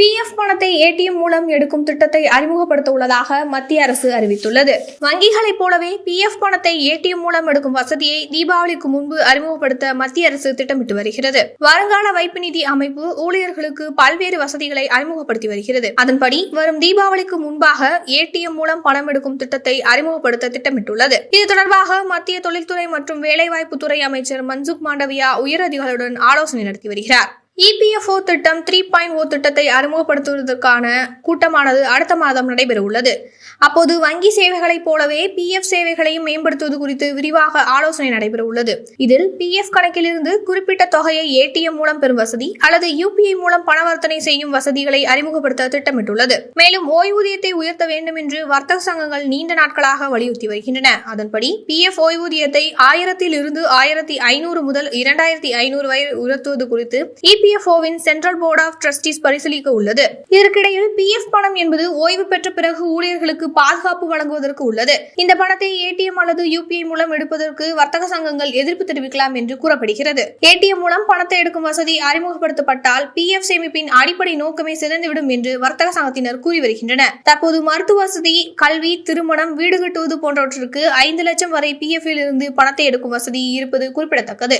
PF பணத்தை ATM மூலம் எடுக்கும் திட்டத்தை அறிமுகப்படுத்த உள்ளதாக மத்திய அரசு அறிவித்துள்ளது. வங்கிகளைப் போலவே பிஎஃப் பணத்தை ஏடிஎம் மூலம் எடுக்கும் வசதியை தீபாவளிக்கு முன்பு அறிமுகப்படுத்த மத்திய அரசு திட்டமிட்டு வருகிறது. வருங்கால வைப்பு நிதி அமைப்பு ஊழியர்களுக்கு பல்வேறு வசதிகளை அறிமுகப்படுத்தி வருகிறது. அதன்படி வரும் தீபாவளிக்கு முன்பாக ஏடிஎம் மூலம் பணம் எடுக்கும் திட்டத்தை அறிமுகப்படுத்த திட்டமிட்டுள்ளது. இது தொடர்பாக மத்திய தொழில்துறை மற்றும் வேலைவாய்ப்புத்துறை அமைச்சர் மன்சுக் மாண்டவியா உயரதிகாரிகளுடன் ஆலோசனை நடத்தி வருகிறார். இபிஎஃப்ஓ திட்டம் த்ரீ பாயிண்ட் ஓ திட்டத்தை அறிமுகப்படுத்துவதற்கான கூட்டமானது அடுத்த மாதம் நடைபெற உள்ளது அப்போது வங்கி சேவைகளைப் போலவே பிஎஃப் சேவைகளையும் மேம்படுத்துவது குறித்து விரிவாக ஆலோசனை நடைபெற உள்ளது இதில் பிஎஃப் கணக்கிலிருந்து குறிப்பிட்ட தொகையை ஏடிஎம் மூலம் பெறும் வசதி அல்லது யூபிஐ மூலம் பணவர்த்தனை செய்யும் வசதிகளை அறிமுகப்படுத்த திட்டமிட்டுள்ளது. மேலும் ஓய்வூதியத்தை உயர்த்த வேண்டும் என்று வர்த்தக சங்கங்கள் நீண்ட நாட்களாக வலியுறுத்தி வருகின்றன. அதன்படி பிஎஃப் ஓய்வூதியத்தை ஆயிரத்தில் இருந்து ஆயிரத்தி ஐநூறு முதல் இரண்டாயிரத்தி ஐநூறு வரை உயர்த்துவது குறித்து இபிஎஃப்ஓவின் சென்ட்ரல் போர்ட் ஆஃப் ட்ரஸ்டிஸ் பரிசீலிக்க உள்ளது இதற்கிடையில் பிஎஃப் பணம் என்பது ஓய்வு பெற்ற பிறகு ஊழியர்களுக்கு பாதுகாப்பு வழங்குவதற்கு உள்ளது. இந்த பணத்தை ஏடிஎம் அல்லது யூபிஐ மூலம் எடுப்பதற்கு வர்த்தக சங்கங்கள் எதிர்ப்பு தெரிவிக்கலாம் என்று கூறப்படுகிறது. ஏடிஎம் மூலம் பணத்தை எடுக்கும் வசதி அறிமுகப்படுத்தப்பட்டால் பிஎஃப் சேமிப்பின் அடிப்படை நோக்கமே சிதைந்துவிடும் என்று வர்த்தக சங்கத்தினர் கூறி வருகின்றனர் தற்போது மருத்துவ வசதி கல்வி திருமணம் வீடு கட்டுவது போன்றவற்றிற்கு ஐந்து லட்சம் வரை பிஎஃப் இருந்து பணத்தை எடுக்கும் வசதி இருப்பது குறிப்பிடத்தக்கது.